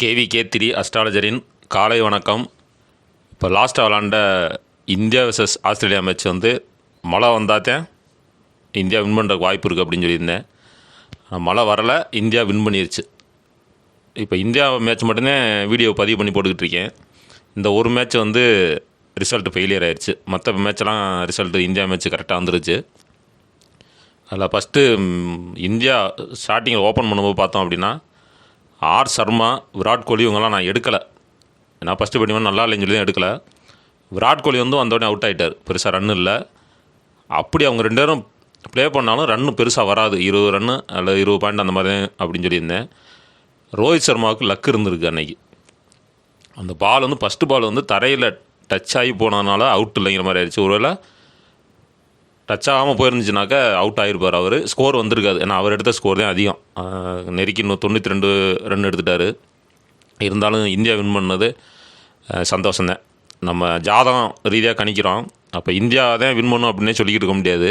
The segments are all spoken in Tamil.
கேவி கே த்ரீ அஸ்ட்ராலஜரின் காலை வணக்கம். இப்போ லாஸ்ட்டாக விளாண்ட இந்தியா vs ஆஸ்திரேலியா மேட்ச் வந்து மழை வந்தாத்தேன் இந்தியா வின் பண்ணுறதுக்கு வாய்ப்பு இருக்குது அப்படின்னு சொல்லியிருந்தேன். மழை வரலை இந்தியா வின் பண்ணிருச்சு. இப்போ இந்தியா மேட்ச் மட்டும்தான் வீடியோ பதிவு பண்ணி போட்டுக்கிட்டு இருக்கேன். இந்த ஒரு மேட்ச் வந்து ரிசல்ட் ஃபெயிலியர் ஆயிடுச்சு மற்ற மேட்ச்லாம் ரிசல்ட்டு இந்தியா மேட்ச் கரெக்டாக வந்துருச்சு. அதில் ஃபஸ்ட்டு இந்தியா ஸ்டார்டிங்கில் ஓப்பன் பண்ணும்போது பார்த்தோம் அப்படின்னா ஆர் சர்மா விராட் கோலி இவங்கெல்லாம் நான் எடுக்கலை. நான் ஃபஸ்ட்டு பண்ணி நல்லா இல்லைன்னு சொல்லி தான் எடுக்கலை. விராட் கோலி வந்து வந்தோடனே அவுட் ஆகிட்டார் பெருசாக ரன் இல்லை. அப்படி அவங்க ரெண்டு பேரும் ப்ளே பண்ணாலும் ரன்னு பெருசாக வராது. இருபது ரன்னு அல்லது இருபது பாயிண்ட் அந்த மாதிரி அப்படின்னு சொல்லியிருந்தேன். ரோஹித் சர்மாவுக்கு லக் இருந்திருக்கு அன்னைக்கு. அந்த பால் வந்து ஃபஸ்ட்டு பால் வந்து தரையில் டச் ஆகி போனதுனால அவுட் இல்லைங்கிற மாதிரி ஆயிடுச்சு. ஒருவேளை டச் ஆகாமல் போயிருந்துச்சுனாக்கா அவுட் ஆகிருப்பார் அவர். ஸ்கோர் வந்திருக்காது. ஏன்னா அவர் எடுத்த ஸ்கோர் தான் அதிகம். நெருக்கின்னு நெருக்கி இன்னும் தொண்ணூற்றி ரெண்டு ரன் எடுத்துட்டாரு. இருந்தாலும் இந்தியா வின் பண்ணது சந்தோஷந்தேன் நம்ம ஜாதகம் ரீதியாக கணிக்கிறோம். அப்போ இந்தியா தான் வின் பண்ணும் அப்படின்னே சொல்லிக்கிட்டு இருக்க முடியாது.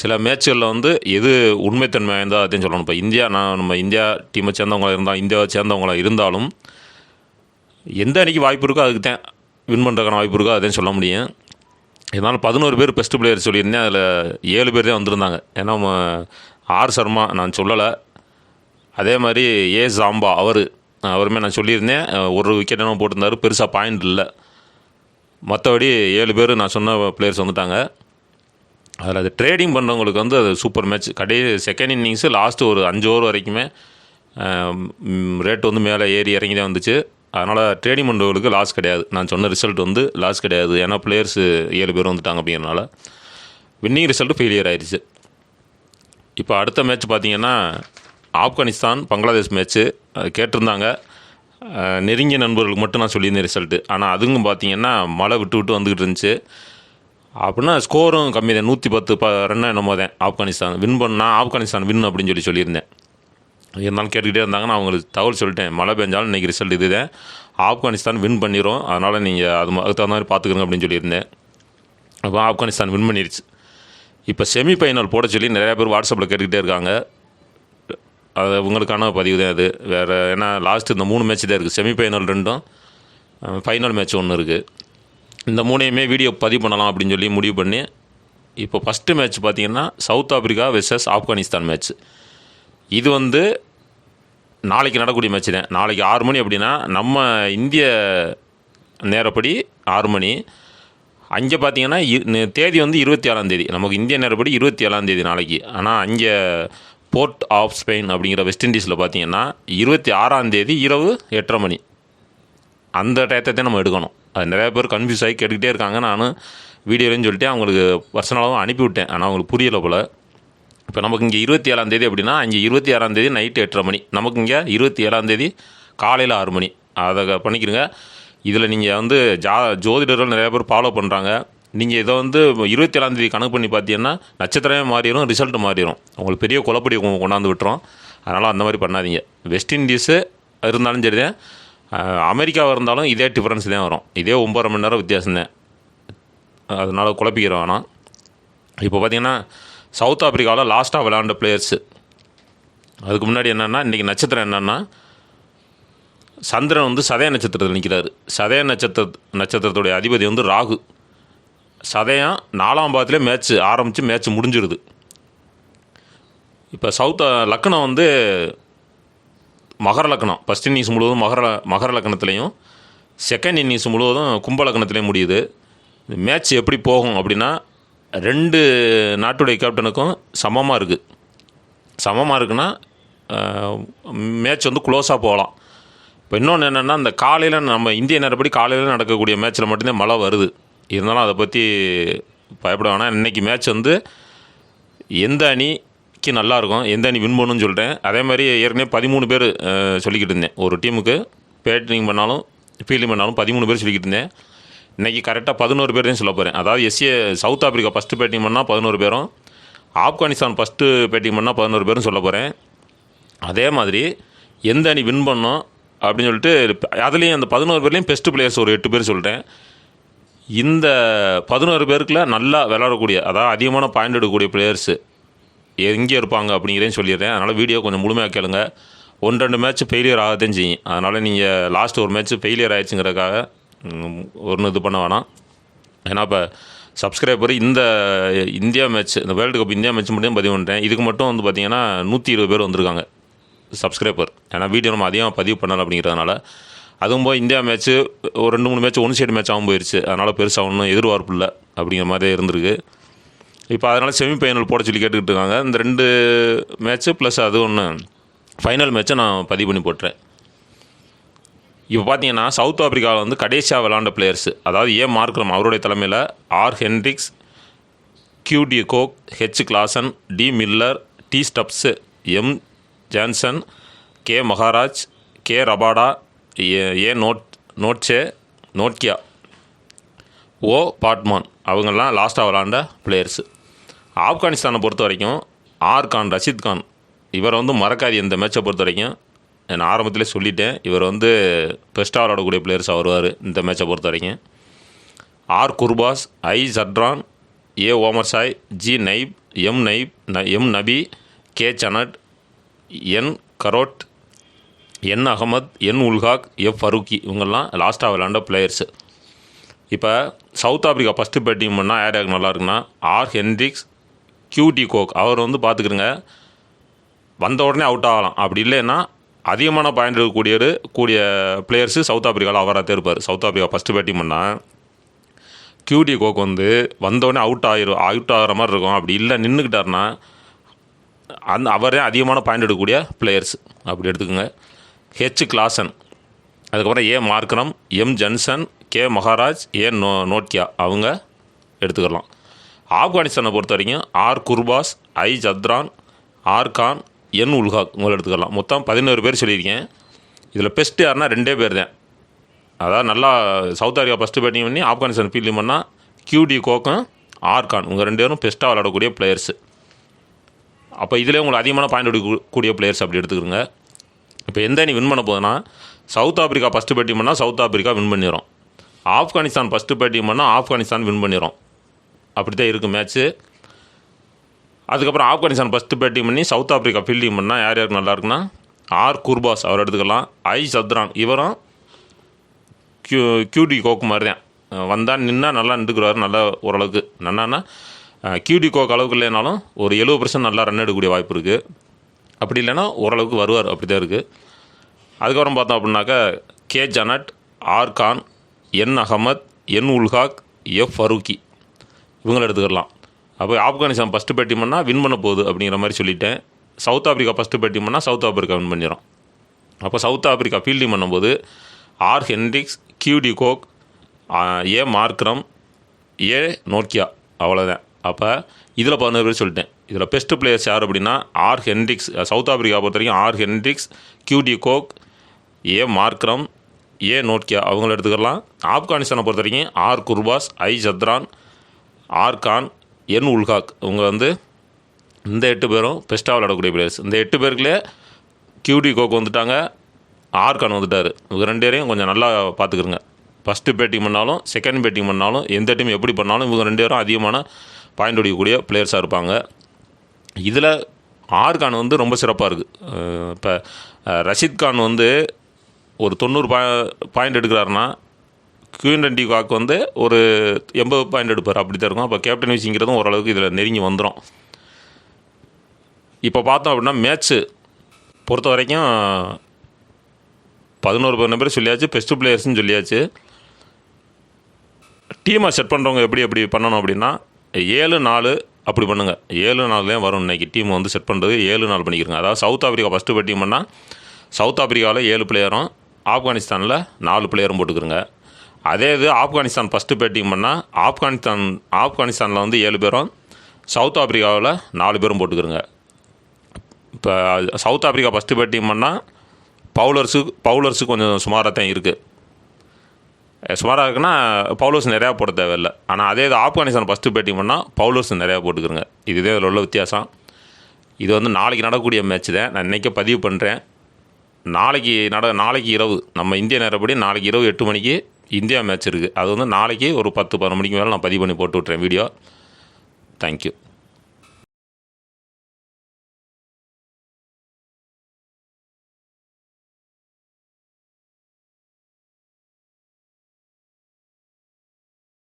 சில மேட்ச்களில் வந்து எது உண்மைத்தன்மை இருந்தால் அதையும் சொல்லணும். இப்போ இந்தியா நான் நம்ம இந்தியா டீமை சேர்ந்தவங்களாக இருந்தால் இந்தியாவை சேர்ந்தவங்களாக இருந்தாலும் எந்த அணிக்கு வாய்ப்பு இருக்கோ அதுக்கு தான் வின் பண்ணுறதுக்கான வாய்ப்பு இருக்கோ அதையும் சொல்ல முடியும். இருந்தாலும் பதினோரு பேர் பெஸ்ட் பிளேயர் சொல்லியிருந்தேன். அதில் ஏழு பேர் தான் வந்திருந்தாங்க. ஏன்னா ஆர் சர்மா நான் சொல்லலை. அதே மாதிரி ஏ சாம்பா அவர் அவருமே நான் சொல்லியிருந்தேன். ஒரு விக்கெட் என்ன போட்டிருந்தாரு. பெருசாக பாயிண்ட் இல்லை. மற்றபடி ஏழு பேர் நான் சொன்ன பிளேயர்ஸ் வந்துட்டாங்க. அதில் அது ட்ரேடிங் பண்ணுறவங்களுக்கு வந்து அது சூப்பர் மேட்ச் கடை செகண்ட் இன்னிங்ஸு லாஸ்ட்டு ஒரு அஞ்சு ஓவர் வரைக்குமே ரேட் வந்து மேலே ஏறி இறங்கி தான் வந்துச்சு. அதனால் ட்ரேடிங் பண்ணுறவங்களுக்கு லாஸ் கிடையாது. நான் சொன்ன ரிசல்ட் வந்து லாஸ் கிடையாது. ஏன்னா பிளேயர்ஸ் ஏழு பேர் வந்துட்டாங்க அப்படிங்கிறனால வின்னிங் ரிசல்ட்டு ஃபெயிலியர் ஆயிடுச்சு. இப்போ அடுத்த மேட்ச் பார்த்தீங்கன்னா ஆப்கானிஸ்தான் பங்களாதேஷ் மேட்ச்சு கேட்டிருந்தாங்க. நெருங்கிய நண்பர்களுக்கு மட்டும் நான் சொல்லியிருந்தேன் ரிசல்ட்டு ஆனால் அதுவும் பார்த்தீங்கன்னா மழை விட்டு விட்டு வந்துக்கிட்டு இருந்துச்சு. அப்படின்னா ஸ்கோரும் கம்மி தான் நூற்றி பத்து ப ரன் என்னமோ தான் ஆப்கானிஸ்தான். வின் பண்ணால் ஆப்கானிஸ்தான் வின் அப்படின்னு சொல்லி சொல்லியிருந்தேன். இருந்தாலும் கேட்டுக்கிட்டே இருந்தாங்க. நான் அவங்களுக்கு தகவல் சொல்லிட்டேன். மழை பெஞ்சாலும் இன்றைக்கி ரிசல்ட் இதுதான். ஆப்கானிஸ்தான் வின் பண்ணிடும் அதனால் நீங்கள் அது அதுக்கு தகுந்த மாதிரி பார்த்துக்கங்க அப்படின்னு சொல்லியிருந்தேன். அப்போ ஆப்கானிஸ்தான் வின் பண்ணிருச்சு. இப்போ செமி ஃபைனல் போட சொல்லி நிறையா பேர் வாட்ஸ்அப்பில் கேட்டுக்கிட்டே இருக்காங்க. அது உங்களுக்கான பதிவு தான் அது. வேறு ஏன்னா லாஸ்ட் இந்த மூணு மேட்ச் தான் இருக்குது செமி ஃபைனல் ரெண்டும் ஃபைனல் மேட்ச் ஒன்று இருக்குது இந்த மூணையுமே வீடியோ பதிவு பண்ணலாம் அப்படின்னு சொல்லி முடிவு பண்ணி இப்போ ஃபஸ்ட்டு மேட்ச் பார்த்தீங்கன்னா South Africa versus Afghanistan match இது வந்து நாளைக்கு நடக்கூடிய மேட்ச் தான். நாளைக்கு ஆறு மணி அப்படின்னா நம்ம இந்திய நேரப்படி ஆறு மணி. அங்கே பார்த்தீங்கன்னா இ- தேதி வந்து இருபத்தி ஏழாம் தேதி. நமக்கு இந்திய நேரப்படி இருபத்தி ஏழாம் தேதி நாளைக்கு. ஆனால் அங்கே போர்ட் ஆஃப் ஸ்பெயின் அப்படிங்கிற வெஸ்ட் இண்டீஸில் பார்த்தீங்கன்னா இருபத்தி ஆறாம் தேதி இரவு எட்டரை மணி. அந்த டயத்தை தான் நம்ம எடுக்கணும். அது நிறைய பேர் கன்ஃபியூஸ் ஆகி கேட்டுக்கிட்டே இருக்காங்க. நான் வீடியோலையும் சொல்லிட்டு அவங்களுக்கு பர்சனலாகவும் அனுப்பிவிட்டேன். ஆனால் அவங்களுக்கு புரியலை போல். இப்போ நமக்கு இங்கே இருபத்தி ஏழாம் தேதி அப்படின்னா இங்கே இருபத்தி ஆறாம் தேதி நைட்டு எட்டரை மணி. நமக்கு இங்கே இருபத்தி ஏழாம் தேதி காலையில் ஆறு மணி. அதை பண்ணிக்கிறங்க இதில் நீங்கள் வந்து ஜா ஜோதிடர்கள் நிறைய பேர் ஃபாலோ பண்ணுறாங்க நீங்கள் இதை வந்து இருபத்தி ஏழாம் தேதி கணக்கு பண்ணி பார்த்தீங்கன்னா நட்சத்திரமே மாறிடும் ரிசல்ட் மாறிடும். உங்களுக்கு பெரிய குழப்படி கொண்டாந்து விட்டுரும். அதனால் அந்த மாதிரி பண்ணாதீங்க. வெஸ்ட் இண்டீஸு இருந்தாலும் சரி தான் அமெரிக்காவாக இருந்தாலும் இதே டிஃப்ரென்ஸ் தான் வரும். இதே ஒம்பது மணி நேரம் வித்தியாசம் தான் அதனால் குழப்பிக்கிறோம் ஆனால் இப்போ பார்த்தீங்கன்னா சவுத் ஆப்பிரிக்காவில் லாஸ்ட்டாக விளையாண்ட பிளேயர்ஸு அதுக்கு முன்னாடி என்னென்னா இன்றைக்கி நட்சத்திரம் என்னென்னா சந்திரன் வந்து சதய நட்சத்திரத்தில் நிற்கிறாரு சதய நட்சத்திர நட்சத்திரத்துடைய அதிபதி வந்து ராகு. சதயம் நாலாம் பாதத்திலே மேட்ச் ஆரம்பித்து மேட்ச் முடிஞ்சிருது. இப்போ சவுத் லக்னம் வந்து மகர லக்னம் ஃபஸ்ட் இன்னிங்ஸ் முழுவதும் மகர மகர லக்னத்துலேயும் செகண்ட் இன்னிங்ஸ் முழுவதும் கும்ப லக்னத்துலேயும் முடியுது. மேட்ச் எப்படி போகும் அப்படின்னா ரெண்டு நாட்டுடைய கேப்டனுக்கும் சமமாக இருக்குது சமமாக இருக்குன்னா மேட்ச் வந்து க்ளோஸாக போகலாம். இப்போ இன்னொன்று என்னென்னா இந்த காலையில் நம்ம இந்திய நேரப்படி காலையில் நடக்கக்கூடிய மேட்ச்சில் மட்டும்தான் மழை வருது. இருந்தாலும் அதை பற்றி பயப்பட வேணாம். இன்றைக்கி மேட்ச் வந்து எந்த அணிக்கு நல்லாயிருக்கும் எந்த அணி வின் பண்ணுன்னு சொல்லிட்டேன். அதே மாதிரி ஏற்கனவே பதிமூணு பேர் சொல்லிக்கிட்டு இருந்தேன். ஒரு டீமுக்கு பேட்டிங் பண்ணாலும் ஃபீல்டிங் பண்ணாலும் பதிமூணு பேர் சொல்லிக்கிட்டு இருந்தேன். இன்றைக்கி கரெக்டாக பதினோரு பேரையும் சொல்ல போகிறேன் அதாவது SA South Africa first batting பண்ணால் பதினோரு பேரும் ஆப்கானிஸ்தான் ஃபஸ்ட்டு பேட்டிங் பண்ணால் பதினோரு பேரும் சொல்ல போகிறேன் அதே மாதிரி எந்த அணி வின் பண்ணோம் அப்படின்னு சொல்லிட்டு அதுலேயும் அந்த பதினோரு பேர்லேயும் பெஸ்ட் பிளேயர்ஸ் ஒரு எட்டு பேர் சொல்லிட்டேன். இந்த பதினோரு பேருக்குள்ள நல்லா விளாடக்கூடிய அதாவது அதிகமான பாயிண்ட் எடுக்கக்கூடிய பிளேயர்ஸு எங்கே இருப்பாங்க அப்படிங்கிறதையும் சொல்லிடுறேன். அதனால் வீடியோ கொஞ்சம் முழுமையாக கேளுங்க. ஒன்று ரெண்டு மேட்ச் ஃபெயிலியர் ஆகத்தான் செய்யும். அதனால் நீங்கள் லாஸ்ட் ஒரு மேட்ச் ஃபெயிலியர் ஆயிடுச்சுங்கிறதுக்காக ஒன்று இது பண்ண வேணாம். ஏன்னா இப்போ சப்ஸ்கிரைபர் இந்த இந்தியா மேட்ச் இந்த வேர்ல்டு கப் இந்தியா மேட்ச் மட்டும் பதிவு பண்ணிட்டேன் இதுக்கு மட்டும் வந்து பார்த்தீங்கன்னா நூற்றி இருபது பேர் வந்திருக்காங்க சப்ஸ்கிரைபர் ஏன்னா வீடியோ நம்ம அதிகமாக பதிவு பண்ணலை அப்படிங்கிறதுனால. அதுவும் போய் இந்தியா மேட்ச்சு ஒரு ரெண்டு மூணு மேட்ச் ஒன் சைடு மேட்ச் ஆகும் போயிடுச்சு அதனால் பெருசாக ஒன்றும் எதிர்பார்ப்பு இல்லை அப்படிங்கிற மாதிரி இருந்திருக்கு. இப்போ அதனால் செமி ஃபைனல் போட சொல்லி கேட்டுக்கிட்டு இருக்காங்க. இந்த ரெண்டு மேட்ச்சு ப்ளஸ் அது ஒன்று ஃபைனல் மேட்ச்சை நான் பதிவு பண்ணி போட்டுறேன். இப்போ பார்த்தீங்கன்னா சவுத் ஆப்பிரிக்காவில் வந்து கடைசியாக விளாண்ட பிளேயர்ஸ் அதாவது ஏ. மார்க்ரம் அவருடைய தலைமையில் R Hendricks Q de Kock H Klaasen D Miller T Stubbs M Jansen K Maharaj K Rabada A A Nor Nortje Nortje O Baartman அவங்கெல்லாம் லாஸ்ட்டாக விளாண்ட பிளேயர்ஸு ஆப்கானிஸ்தானை பொறுத்த வரைக்கும் ஆர் கான் ரஷித் கான் இவரை வந்து மறக்காது இந்த மேட்சை பொறுத்த வரைக்கும் நான் ஆரம்பத்திலே சொல்லிட்டேன். இவர் வந்து பெஸ்ட்டாக விளாடக்கூடிய பிளேயர்ஸாக வருவார் இந்த மேட்சை பொறுத்த வரைக்கும். R Gurbaz I Zadran A Omarzai G Naib M Naib ந- M Nabi K Janat N Kharote N Ahmad N Ulhaq F Farooqi இவங்கெல்லாம் லாஸ்ட்டாக விளாண்ட பிளேயர்ஸு இப்போ சவுத் ஆப்பிரிக்கா ஃபஸ்ட்டு பேட்டிங் பண்ணால் யார் யாருக்கு நல்லா இருக்குன்னா R Hendricks Q de Kock அவர் வந்து பார்த்துக்கிறங்க வந்த உடனே அவுட் ஆகலாம். அப்படி இல்லைன்னா அதிகமான பாயிண்ட் இருக்கக்கூடியவர் கூடிய பிளேயர்ஸு சவுத் ஆப்பிரிக்காவில் அவராக இருப்பார் சவுத் ஆப்ரிக்கா ஃபஸ்ட்டு பேட்டிங் பண்ணால் கியூடி கோக் வந்து வந்தோடனே அவுட் ஆகிரும் அவுட் ஆகிற மாதிரி இருக்கும். அப்படி இல்லை நின்றுக்கிட்டாருன்னா அந்த அவரே அதிகமான பாயிண்ட் எடுக்கக்கூடிய பிளேயர்ஸ் அப்படி எடுத்துக்கோங்க. ஹெச் கிளாசன் அதுக்கப்புறம் A Markram M Jansen K Maharaj A Nor Nortje அவங்க எடுத்துக்கலாம். ஆப்கானிஸ்தானை பொறுத்த வரைக்கும் R Gurbaz I Zadran R Khan N Ulhaq உங்களை எடுத்துக்கலாம். மொத்தம் பதினோரு பேர் சொல்லியிருக்கேன். இதில் பெஸ்ட்டு யாருன்னா ரெண்டே பேர் தான். அதாவது நல்லா சவுத் ஆஃப்ரிக்கா ஃபஸ்ட்டு பேட்டிங் பண்ணி ஆப்கானிஸ்தான் ஃபீல்டிங் பண்ணால் கியூடி கோக்கும் ஆர்கான் உங்கள் ரெண்டு பேரும் பெஸ்ட்டாக விளையாடக்கூடிய பிளேயர்ஸு அப்போ இதிலே உங்களுக்கு அதிகமான பாயிண்ட் எடுக்கக்கூடிய பிளேயர்ஸ் அப்படி எடுத்துக்கிறோங்க. இப்போ எந்த அணி வின் பண்ண போகுதுன்னா சவுத் ஆப்பிரிக்கா ஃபஸ்ட்டு பேட்டிங் பண்ணால் சவுத் ஆப்பிரிக்கா வின் பண்ணிடும் ஆப்கானிஸ்தான் ஃபஸ்ட்டு பேட்டிங் பண்ணால் ஆப்கானிஸ்தான் வின் பண்ணிடும் அப்படி தான் இருக்குது மேட்ச்சு அதுக்கப்புறம் ஆப்கானிஸ்தான் ஃபஸ்ட்டு பேட்டிங் பண்ணி சவுத் ஆப்பிரிக்கா ஃபீல்டிங் பண்ணால் யார் யாருக்கு நல்லா இருக்குன்னா ஆர் குர்பாஸ் அவர் எடுத்துக்கலாம். ஐ சத்ரான் இவரும் கியூ கியூடி கோக் மாதிரி தான் வந்தால் நின்னால் நல்லா நின்றுக்குறாரு நல்லா ஓரளவுக்கு. என்னன்னா கியூடி கோக் அளவுக்கு இல்லைனாலும் ஒரு எழுபது பர்சன்ட் நல்லா ரன் எடுக்கக்கூடிய வாய்ப்பு இருக்குது அப்படி இல்லைன்னா ஓரளவுக்கு வருவார் அப்படி தான் இருக்குது அதுக்கப்புறம் பார்த்தோம் அப்படின்னாக்கா K Janat R Khan N Ahmad N Ulhaq F Farooqi இவங்களை எடுத்துக்கலாம். அப்போ ஆப்கானிஸ்தான் ஃபஸ்ட்டு பேட்டிங் பண்ணால் வின் பண்ண போகுது அப்படிங்கிற மாதிரி சொல்லிட்டேன். சவுத் ஆஃப்ரிக்கா ஃபஸ்ட்டு பேட்டிங் பண்ணால் சவுத் ஆஃப்ரிக்கா வின் பண்ணிடும் அப்போ சவுத் ஆஃப்ரிக்கா ஃபீல்டிங் பண்ணும்போது R Hendricks Q de Kock A Markram A Nokia அவ்வளோதான் அப்போ இதில் பதினோரு பேர் சொல்லிட்டேன். இதில் பெஸ்ட் பிளேயர்ஸ் யார் அப்படின்னா ஆர் ஹென்ரிக்ஸ் சவுத் ஆஃப்ரிக்கா பொறுத்த வரைக்கும் R Hendricks Q de Kock A Markram A Nortje அவங்கள எடுத்துக்கலாம். ஆப்கானிஸ்தானை பொறுத்த வரைக்கும் R Gurbaz I Zadran R Khan N Ulhaq இவங்க வந்து இந்த எட்டு பேரும் பெஸ்ட்டாக விளையாடக்கூடிய பிளேயர்ஸ் இந்த எட்டு பேருக்குள்ளே கியூடி கோக் வந்துட்டாங்க. ஆர்கான் வந்துட்டார். இவங்க ரெண்டு பேரையும் கொஞ்சம் நல்லா பார்த்துக்குருங்க. ஃபஸ்ட்டு பேட்டிங் பண்ணாலும் செகண்ட் பேட்டிங் பண்ணாலும் எந்த டீம் எப்படி பண்ணாலும் இவங்க ரெண்டு பேரும் அதிகமான பாயிண்ட் அடிக்கக்கூடிய பிளேயர்ஸாக இருப்பாங்க. இதில் ஆர்கான் வந்து ரொம்ப சிறப்பாக இருக்குது இப்போ ரஷித் கான் வந்து ஒரு தொண்ணூறு பா பாயிண்ட் எடுக்கிறாருன்னா கியூன் காக் வந்து ஒரு எண்பது பாயிண்ட் எடுப்பார். அப்படி தான் இருக்கும். அப்போ கேப்டன் விசிங்கிறதும் ஓரளவுக்கு இதில் நெருங்கி வந்துடும் இப்போ பார்த்தோம் அப்படின்னா மேட்ச்சு பொறுத்த வரைக்கும் பதினோரு பதினொரு பேர் சொல்லியாச்சு. பெஸ்ட்டு பிளேயர்ஸ்னு சொல்லியாச்சு. டீமை செட் பண்ணுறவங்க எப்படி எப்படி பண்ணணும் அப்படின்னா ஏழு நாலு அப்படி பண்ணுங்கள் ஏழு நாள்லேயும் வரும். இன்னைக்கு டீம் வந்து செட் பண்ணுறது ஏழு நாள் பண்ணிக்கிறங்க அதாவது சவுத் ஆப்பிரிக்கா ஃபஸ்ட்டு பேட்டிங் பண்ணால் சவுத் ஆப்பிரிக்காவில் ஏழு பிளேயரும் ஆப்கானிஸ்தானில் நாலு பிளேயரும் போட்டுக்கிறங்க அதே இது ஆப்கானிஸ்தான் ஃபஸ்ட்டு பேட்டிங் பண்ணால் ஆப்கானிஸ்தான் ஆப்கானிஸ்தானில் வந்து ஏழு பேரும் சவுத் ஆப்ரிக்காவில் நாலு பேரும் போட்டுக்கிறோங்க. இப்போ சவுத் ஆப்ரிக்கா ஃபஸ்ட்டு பேட்டிங் பண்ணால் பவுலர்ஸு பவுலர்ஸு கொஞ்சம் சுமாராக தான் இருக்குது சுமாராக இருக்குன்னா பவுலர்ஸ் நிறையா போட தேவையில்லை. ஆனால் அதே இது ஆப்கானிஸ்தான் ஃபஸ்ட்டு பேட்டிங் பண்ணால் பவுலர்ஸ் நிறையா போட்டுக்கிறோங்க. இதுதான் இதில் உள்ள வித்தியாசம். இது வந்து நாளைக்கு நடக்கக்கூடிய மேட்ச் தான். நான் இன்றைக்கே பதிவு பண்ணுறேன் நாளைக்கு நட நாளைக்கு இரவு. நம்ம இந்திய நேரப்படி நாளைக்கு இரவு எட்டு மணிக்கு இந்தியா மேட்ச் இருக்குது அது வந்து நாளைக்கு ஒரு பத்து பதினொரு மணிக்கு மேலே நான் பதிவு பண்ணி போட்டு விட்றேன் வீடியோ. தேங்க்யூ